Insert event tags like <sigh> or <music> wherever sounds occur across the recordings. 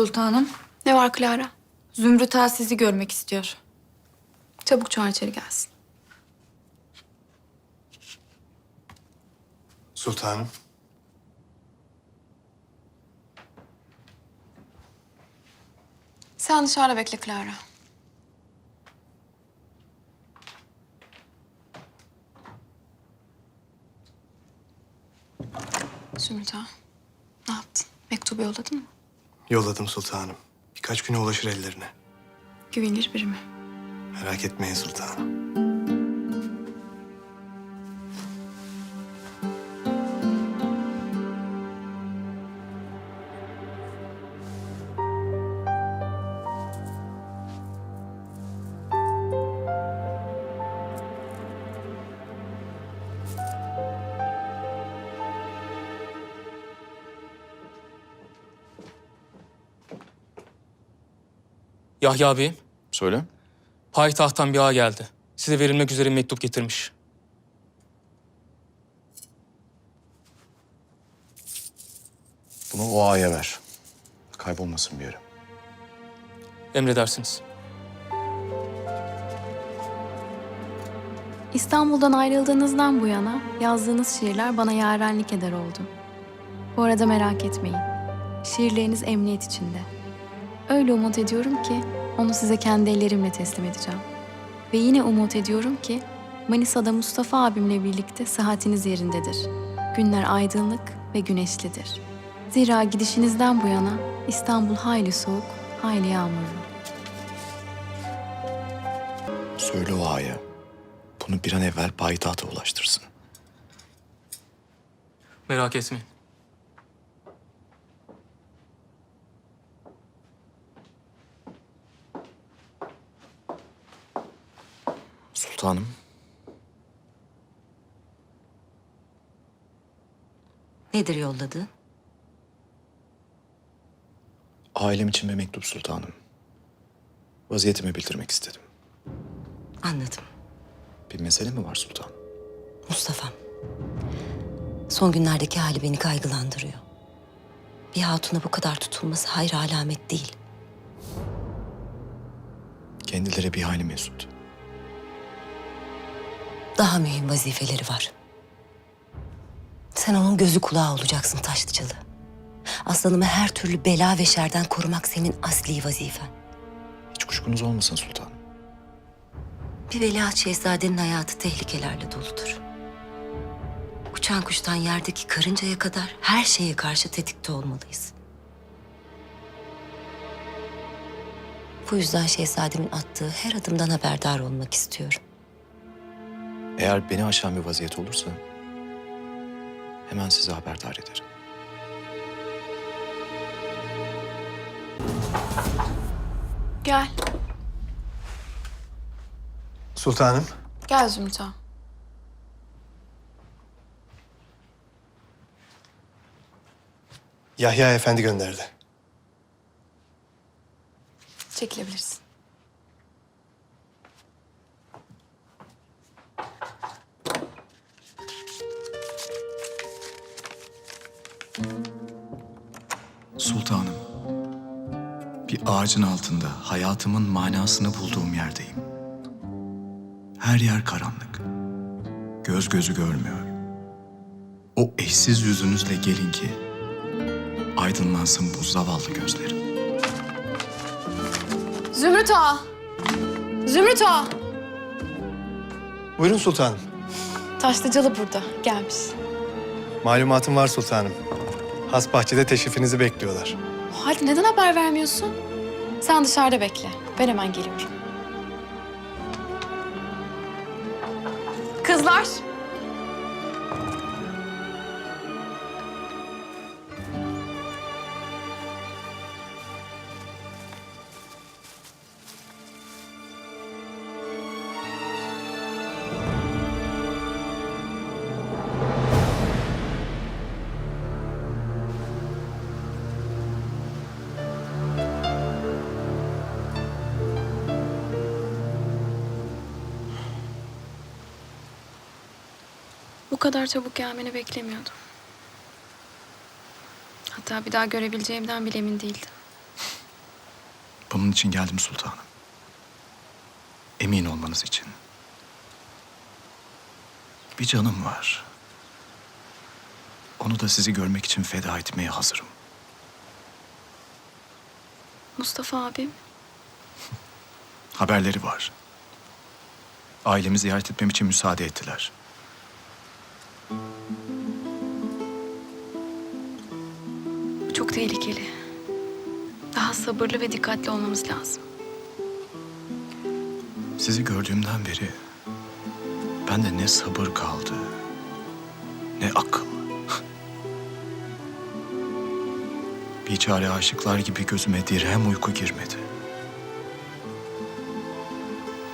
Sultanım, Ne var Clara? Zümrüt Ağa sizi görmek istiyor. Çabuk çağır içeri gelsin. Sultanım. Sen dışarıda bekle Clara. Zümrüt ağa, ne yaptın? Mektubu yolladın mı? Yolladım sultanım. Birkaç güne ulaşır ellerine. Güvenilir biri mi? Merak etmeyin sultanım. Yahya Bey'im, Söyle. payitahttan bir ağa geldi. Size verilmek üzere bir mektup getirmiş. Bunu o ağaya ver. Kaybolmasın bir yere. Emredersiniz. İstanbul'dan ayrıldığınızdan bu yana yazdığınız şiirler bana yarenlik eder oldu. Bu arada merak etmeyin. Şiirleriniz emniyet içinde. Öyle umut ediyorum ki onu size kendi ellerimle teslim edeceğim. Ve yine umut ediyorum ki Manisa'da Mustafa abimle birlikte sıhhatiniz yerindedir. Günler aydınlık ve güneşlidir. Zira gidişinizden bu yana İstanbul hayli soğuk, hayli yağmurlu. Söyle o ağaya. Bunu bir an evvel payitahta ulaştırsın. Merak etmeyin. Sultanım. Nedir yolladı? Ailem için bir mektup sultanım. Vaziyetimi bildirmek istedim. Anladım. Bir mesele mi var sultan? Mustafa'm. Son günlerdeki hali beni kaygılandırıyor. Bir hatuna bu kadar tutulması hayır alamet değil. Kendileri bir hali mesut. Daha mühim vazifeleri var. Sen onun gözü kulağı olacaksın Taşlıcalı. Aslanımı her türlü bela ve şerden korumak senin asli vazifen. Hiç kuşkunuz olmasın sultanım. Bir veliaht şehzadenin hayatı tehlikelerle doludur. Uçan kuştan yerdeki karıncaya kadar her şeye karşı tetikte olmalıyız. Bu yüzden şehzademin attığı her adımdan haberdar olmak istiyorum. Eğer beni aşan bir vaziyet olursa hemen size haberdar ederim. Gel. Sultanım. Gel Zümrüt ağa. Yahya Efendi gönderdi. Çekilebilirsin. Sultanım, bir ağacın altında hayatımın manasını bulduğum yerdeyim. Her yer karanlık. Göz gözü görmüyor. O eşsiz yüzünüzle gelin ki aydınlansın bu zavallı gözlerim. Zümrüt ağa! Zümrüt ağa! Buyurun sultanım. Taşlıcalı burada, gelmiş. Malumatım var sultanım. Has bahçede teşrifinizi bekliyorlar. O halde neden haber vermiyorsun? Sen dışarıda bekle. Ben hemen geliyorum. Kızlar! Kadar çabuk gelmeni beklemiyordum. Hatta bir daha görebileceğimden bile emin değildim. Bunun için geldim sultanım. Emin olmanız için. Bir canım var. Onu da sizi görmek için feda etmeye hazırım. Mustafa abim. Haberleri var. Ailemi ziyaret etmem için müsaade ettiler. Çok tehlikeli. Daha sabırlı ve dikkatli olmamız lazım. Sizi gördüğümden beri bende ne sabır kaldı, ne akıl. <laughs> Biçare aşıklar gibi gözüme dirhem uyku girmedi.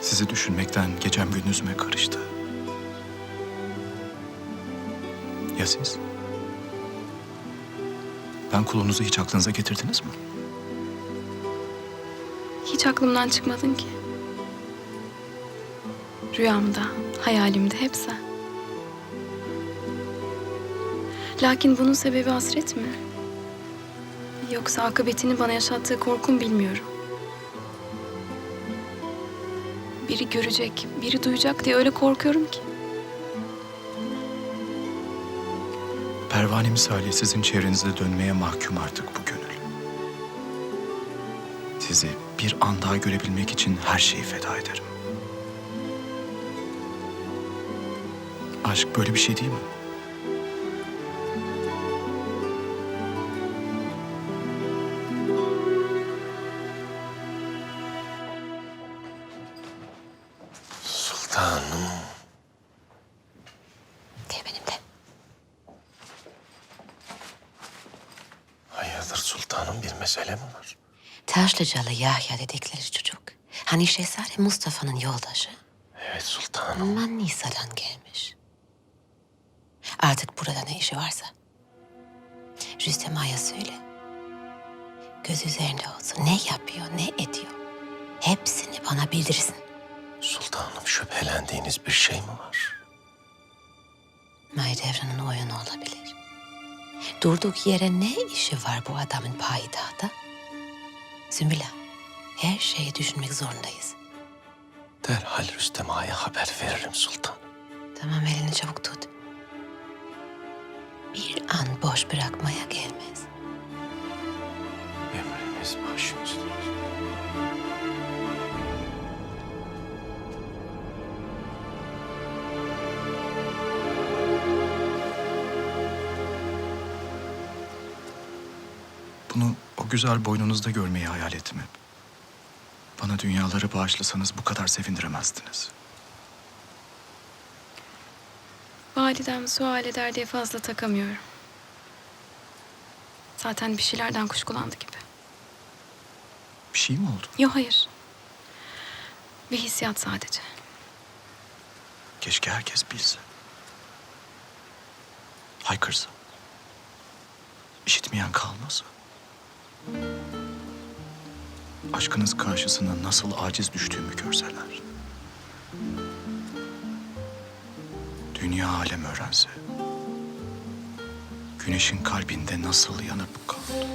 Sizi düşünmekten gecem gündüzüme karıştı. Ya siz? Ben kulunuzu hiç aklınıza getirdiniz mi? Hiç aklımdan çıkmadın ki. Rüyamda, hayalimde hep sen. Lakin bunun sebebi hasret mi? Yoksa akıbetini bana yaşattığı korkum bilmiyorum. Biri görecek, biri duyacak diye öyle korkuyorum ki. Pervane misali sizin çevrenizde dönmeye mahkum artık bu gönül. Sizi bir an daha görebilmek için her şeyi feda ederim. Aşk böyle bir şey değil mi? Taşlıcalı Yahya dedikleri çocuk. Hani Şehzade Mustafa'nın yoldaşı. Evet sultanım. Manisa'dan gelmiş. Artık burada ne işi varsa. Rüstem Ağa'ya söyle. Göz üzerinde olsun. Ne yapıyor, ne ediyor. Hepsini bana bildirsin. Sultanım şüphelendiğiniz bir şey mi var? Mahidevran'ın oyunu olabilir. Durduk yere ne işi var bu adamın payidahta? Sümbüla, her şeyi düşünmek zorundayız. Derhal Rüstem Ağa'ya haber veririm sultanım. Tamam elini çabuk tut. Bir an boş bırakmaya gelmez. Emriniz başımızda. O güzel boynunuzda görmeyi hayal ettim hep. Bana dünyaları bağışlasanız bu kadar sevindiremezdiniz. Validem sual eder diye fazla takamıyorum. Zaten bir şeylerden kuşkulandı gibi. Bir şey mi oldu? Yok hayır. Bir hissiyat sadece. Keşke herkes bilse. Haykırsa. İşitmeyen kalmasa. Aşkınız karşısında nasıl aciz düştüğümü görseler. Dünya alem öğrense. Güneşin kalbinde nasıl yanıp kaldı.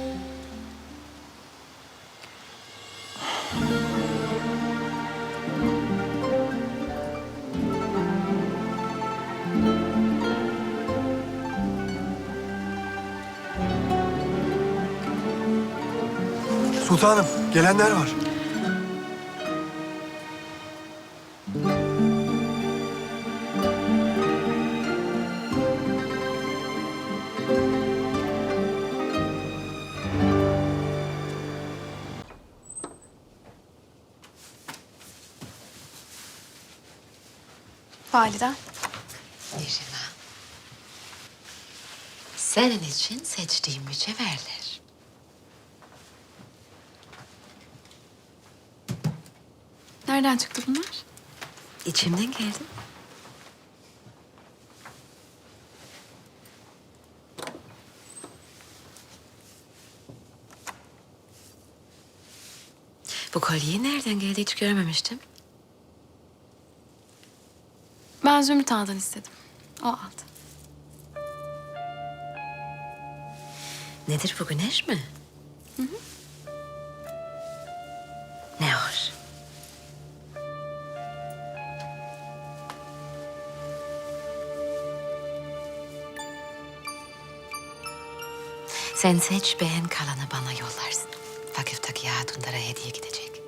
Sultanım gelenler var. Validem. Neriman. Senin için seçtiğim mücevherler. Nereden çıktı bunlar? İçimden geldi. Bu kolye nereden geldi hiç görmemiştim. Ben Zümrüt Ağa'dan istedim. O aldı. Nedir bu güneş mi? Sen seç beğen kalanı bana yollarsın. Vakıftaki hatunlara hediye gidecek.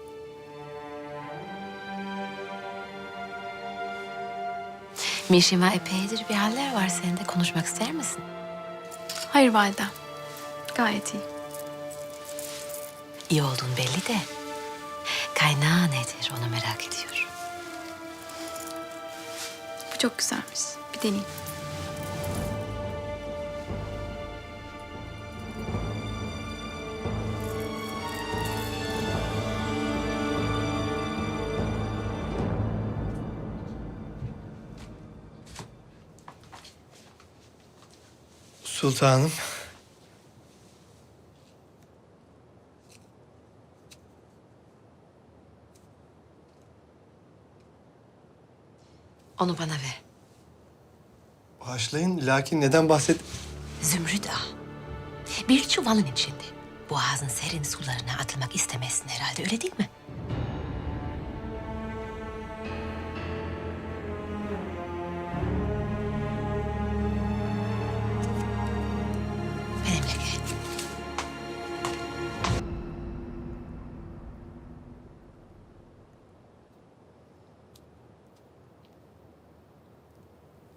Mişima epeydir bir haller var sende. Konuşmak ister misin? Hayır validem. Gayet iyi. İyi olduğun belli de. Kaynağı nedir onu merak ediyorum. Bu çok güzelmiş. Bir deneyeyim. Sultanım. Onu bana ver. Bağışlayın lakin neden bahset... Zümrüt ağa. Bir çuvalın içinde. Boğazın serin sularına atılmak istemezsin herhalde öyle değil mi?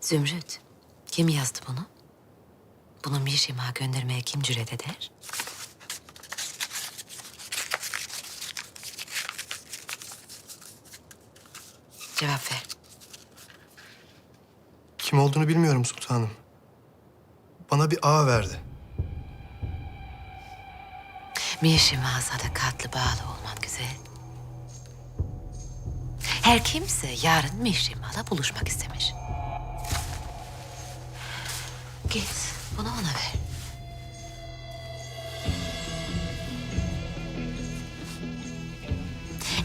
Zümrüt, kim yazdı bunu? Bunu Mişim'a göndermeye kim cüret eder? Cevap ver. Kim olduğunu bilmiyorum sultanım. Bana bir ağ verdi. Mişim'a sadakatli bağlı olman güzel. Her kimse yarın Mişim'a'la buluşmak istemiş. Git, bunu ona ver.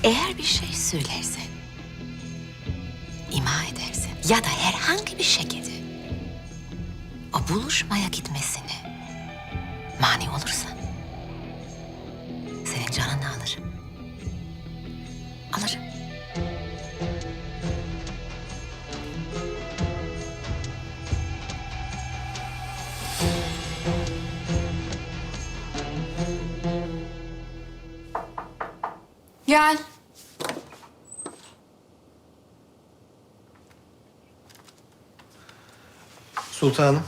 Eğer bir şey söylersen, ima edersen ya da herhangi bir şekilde o buluşmaya gitmesine mani olursan senin canını alırım. Alırım. Gel. Sultanım.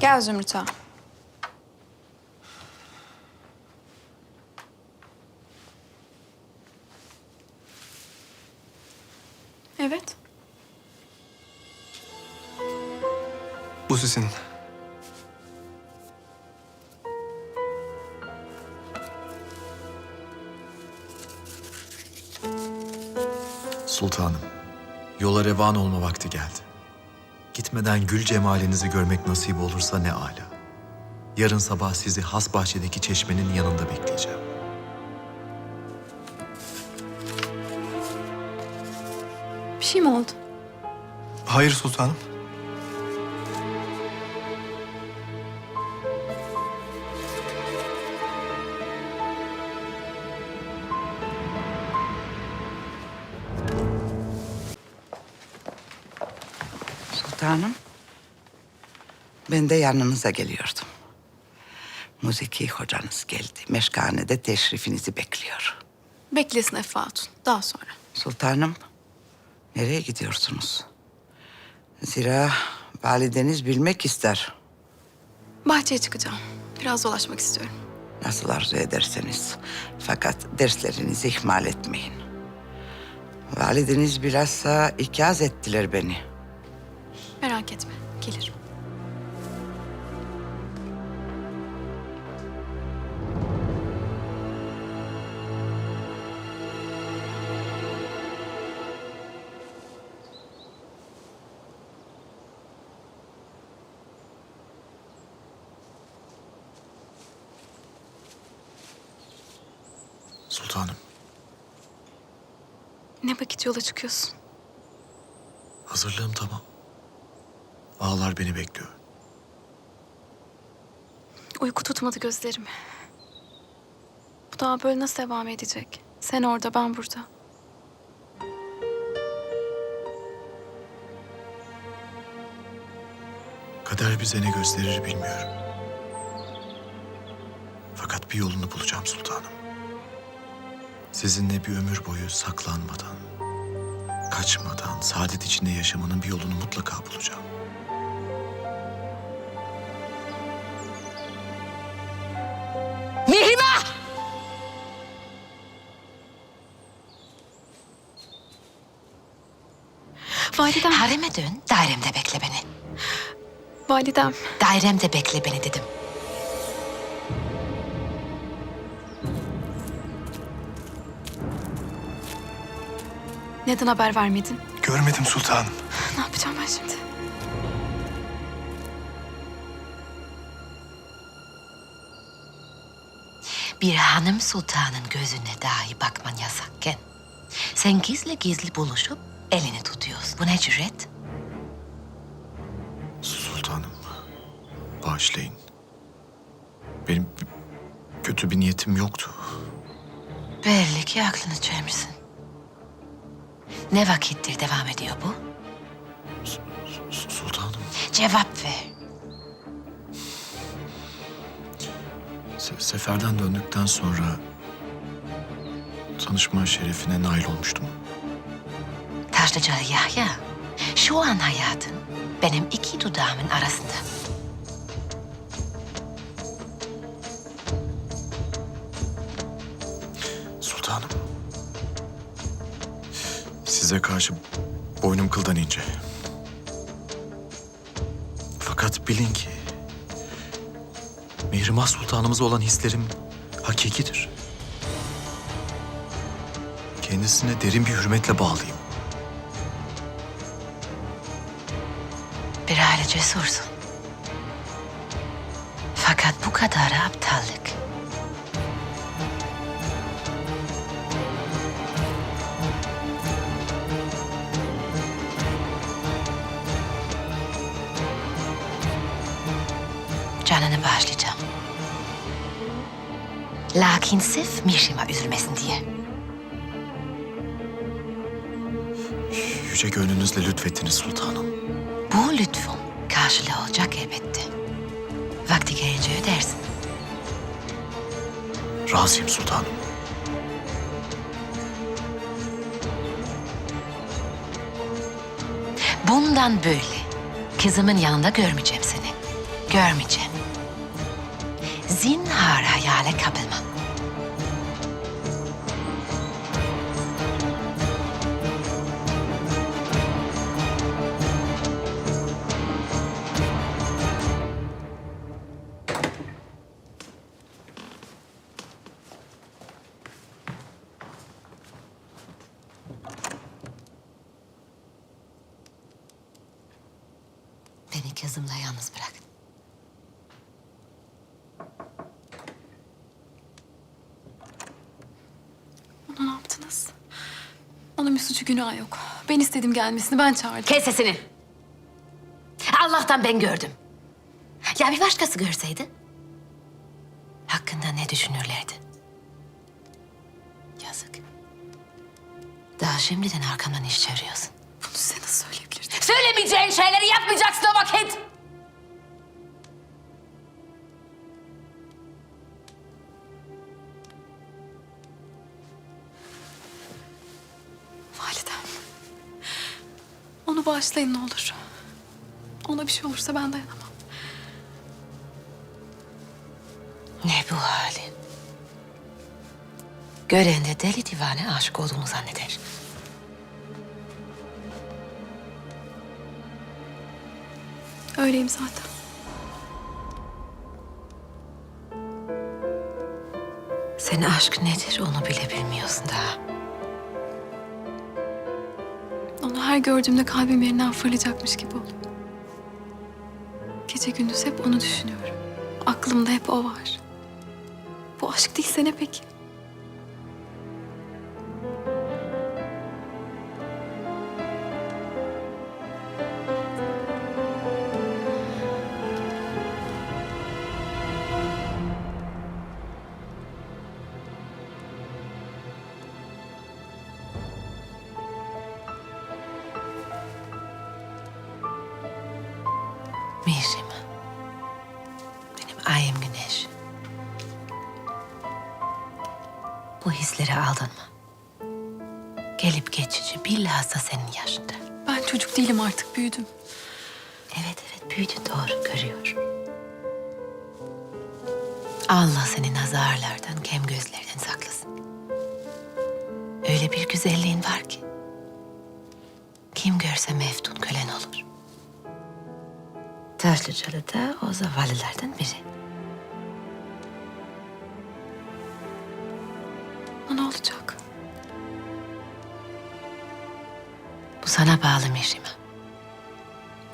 Gel Zümrüt ağa. Evet. Bu sizin. Sultanım, yola revan olma vakti geldi. Gitmeden gül cemalinizi görmek nasip olursa ne âlâ. Yarın sabah sizi has bahçedeki çeşmenin yanında bekleyeceğim. Bir şey mi oldu? Hayır sultanım. Sultanım. Ben de yanınıza geliyordum. Müziki hocanız geldi. Meşkanede teşrifinizi bekliyor. Beklesin Efe Hatun. Daha sonra. Sultanım, nereye gidiyorsunuz? Zira valideniz bilmek ister. Bahçeye çıkacağım. Biraz dolaşmak istiyorum. Nasıl arzu ederseniz. Fakat derslerinizi ihmal etmeyin. Valideniz bilhassa ikaz ettiler beni. Merak etme. Gelirim. Yola çıkıyorsun? hazırlığım tamam. Ağlar beni bekliyor. Uyku tutmadı gözlerimi. Bu daha böyle nasıl devam edecek? Sen orada, ben burada. Kader bize ne gösterir bilmiyorum. bir yolunu bulacağım sultanım. Sizinle bir ömür boyu saklanmadan, kaçmadan, saadet içinde yaşamanın bir yolunu mutlaka bulacağım. Mihrimah! Validem, Hareme dön, dairemde bekle beni. validem. Dairemde bekle beni dedim. Neden haber vermedin? Görmedim sultanım. Ne yapacağım ben şimdi? Bir hanım sultanın gözüne dahi bakman yasakken... ...sen gizli gizli buluşup elini tutuyorsun. Bu ne cüret? Sultanım, bağışlayın. Benim kötü bir niyetim yoktu. Belli ki aklını çelmişsin. Ne vakittir devam ediyor bu? S- Sultanım, Cevap ver. se- seferden döndükten sonra... ...tanışma şerefine nail olmuştum. Taşlıcalı Yahya, şu an hayatın benim iki dudağımın arasında. Sultanım. Size karşı boynum kıldan ince. Fakat bilin ki... Mihrimah Sultanımıza olan hislerim hakikidir. Kendisine derin bir hürmetle bağlıyım. Bir aile cesursun. Fakat bu kadar aptallık. Lakin sırf Mişima üzülmesin diye. Yüce gönlünüzle lütfettiniz sultanım. Bu lütfum karşılığı olacak elbette. Vakti gelince ödersin. Razıyım sultanım. Bundan böyle kızımın yanında görmeyeceğim seni. Görmeyeceğim. Zinhar hayale kapılma. Yaptınız? Onun bir suçu günahı yok. Ben istedim gelmesini, ben çağırdım. Kes sesini. Allah'tan ben gördüm. Ya bir başkası görseydi? Hakkında ne düşünürlerdi? Yazık. Daha şimdiden arkamdan iş çeviriyorsun. Bunu nasıl söyleyebilirdim? Söylemeyeceğin şeyleri yapmayacaksın o vakit. Bağışlayın ne olur. Ona bir şey olursa ben dayanamam. Ne bu hali? Gören de deli divane aşık olduğumu zanneder. Öyleyim zaten. Senin aşk nedir onu bile bilmiyorsun daha. Her gördüğümde kalbim yerinden fırlayacakmış gibi oluyor. Gece gündüz hep onu düşünüyorum. Aklımda hep o var. Bu aşk değilse ne peki? Mihrim. Benim ayım güneş. bu hisleri aldırma. Gelip geçici bilhassa senin yaşında. Ben çocuk değilim artık büyüdüm. Evet evet büyüdü doğru görüyor. Allah seni nazarlardan, kem gözlerden saklasın. Öyle bir güzelliğin var ki. Kim görse meftun. Taşlıcalı da o zavallılardan biri. Ama ne olacak? Bu sana bağlı Mihrimah.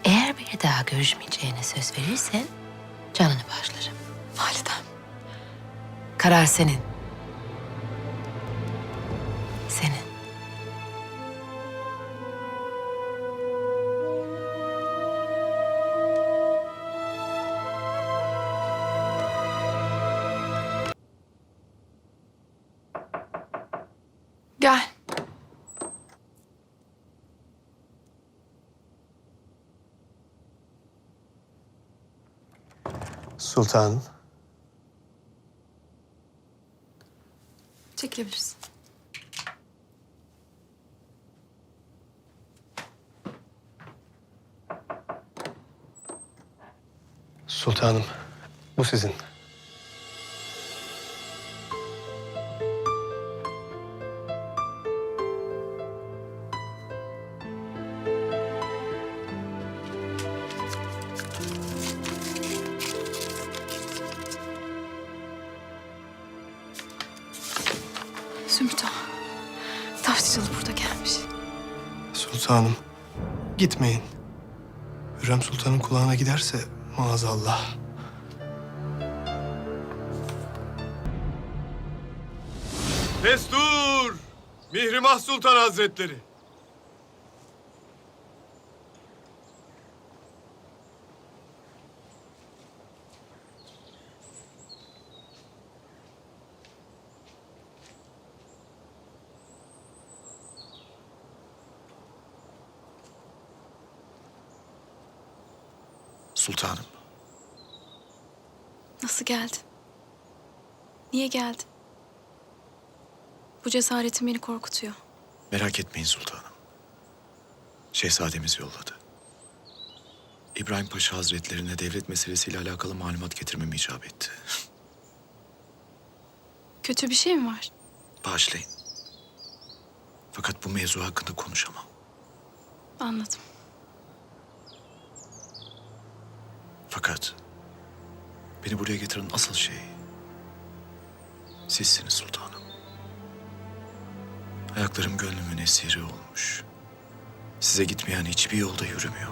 Eğer bir daha görüşmeyeceğine söz verirsen canını bağışlarım. Validem. Karar. Senin. Sultanım. Çekilebilirsin. Sultanım. Bu sizin. Zümrüt Ağa. Burada gelmiş. Sultanım. Gitmeyin. Hürrem Sultan'ın kulağına giderse maazallah. Destur! Mihrimah Sultan Hazretleri. Sultanım, Nasıl geldin? Niye geldin? Bu cesaretin beni korkutuyor. merak etmeyin sultanım. Şehzademiz yolladı. İbrahim Paşa Hazretlerine devlet meselesiyle alakalı malumat getirmemi icap etti. Kötü bir şey mi var? Bağışlayın. Fakat bu mevzu hakkında konuşamam. Anladım. Fakat beni buraya getiren asıl şey sizsiniz sultanım. Ayaklarım gönlümün esiri olmuş. Size gitmeyen hiçbir yolda yürümüyor.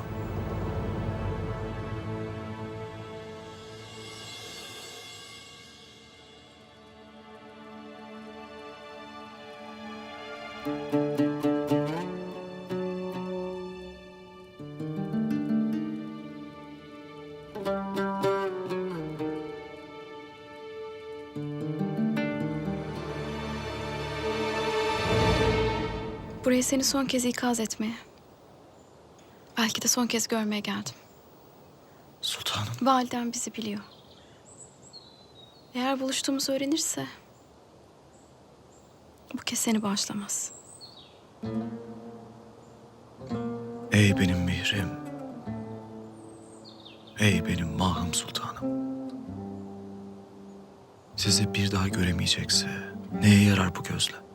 Buraya seni son kez ikaz etmeye. Belki de son kez görmeye geldim. Sultanım. Validen bizi biliyor. Eğer buluştuğumuzu öğrenirse... ...bu kez seni bağışlamaz. Ey benim mihrim. Ey benim mahım sultanım. Sizi bir daha göremeyecekse neye yarar bu gözle?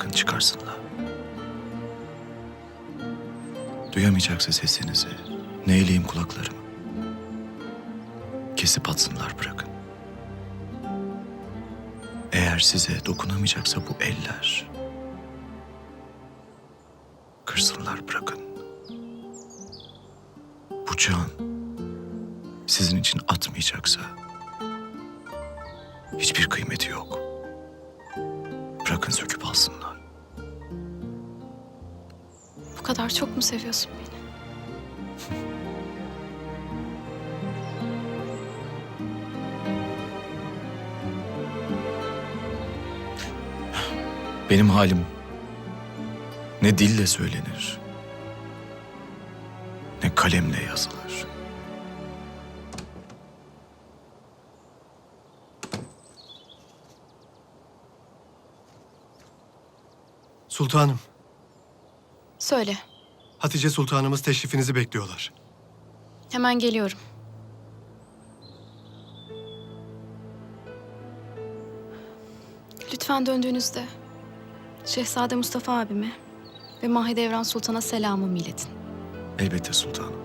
Bırakın çıkarsınlar. Duyamayacaksa sesinizi, ne eyleyim kulaklarımı. Kesip atsınlar bırakın. Eğer size dokunamayacaksa bu eller, kırsınlar bırakın. Can sizin için atmayacaksa hiçbir kıymeti yok. Bırakın söküp alsınlar. Kadar çok mu seviyorsun beni? Benim halim ne dille söylenir, ne kalemle yazılır. Sultanım, Söyle. Hatice Sultanımız teşrifinizi bekliyorlar. Hemen geliyorum. Lütfen döndüğünüzde Şehzade Mustafa abime ve Mahidevran Sultan'a selamımı iletin. Elbette sultanım.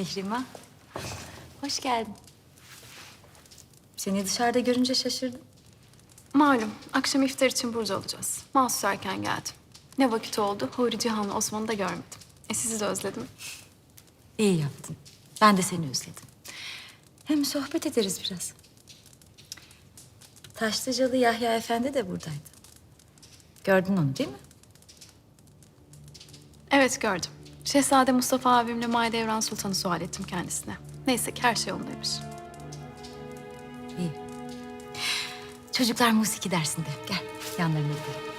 Mihrimah. Hoş geldin. Seni dışarıda görünce şaşırdım. Malum akşam iftar için burada olacağız. Mahsus erken geldim. Ne vakit oldu Huri Cihan'la Osman'ı da görmedim. E sizi de özledim. İyi yaptın. Ben de seni özledim. Hem sohbet ederiz biraz. Taşlıcalı Yahya Efendi de buradaydı. Gördün onu değil mi? Evet gördüm. Şehzade Mustafa abimle Mahidevran Sultan'ı sual ettim kendisine. Neyse ki her şey yolundaymış. İyi. Çocuklar musiki dersinde. Gel yanlarına gidelim.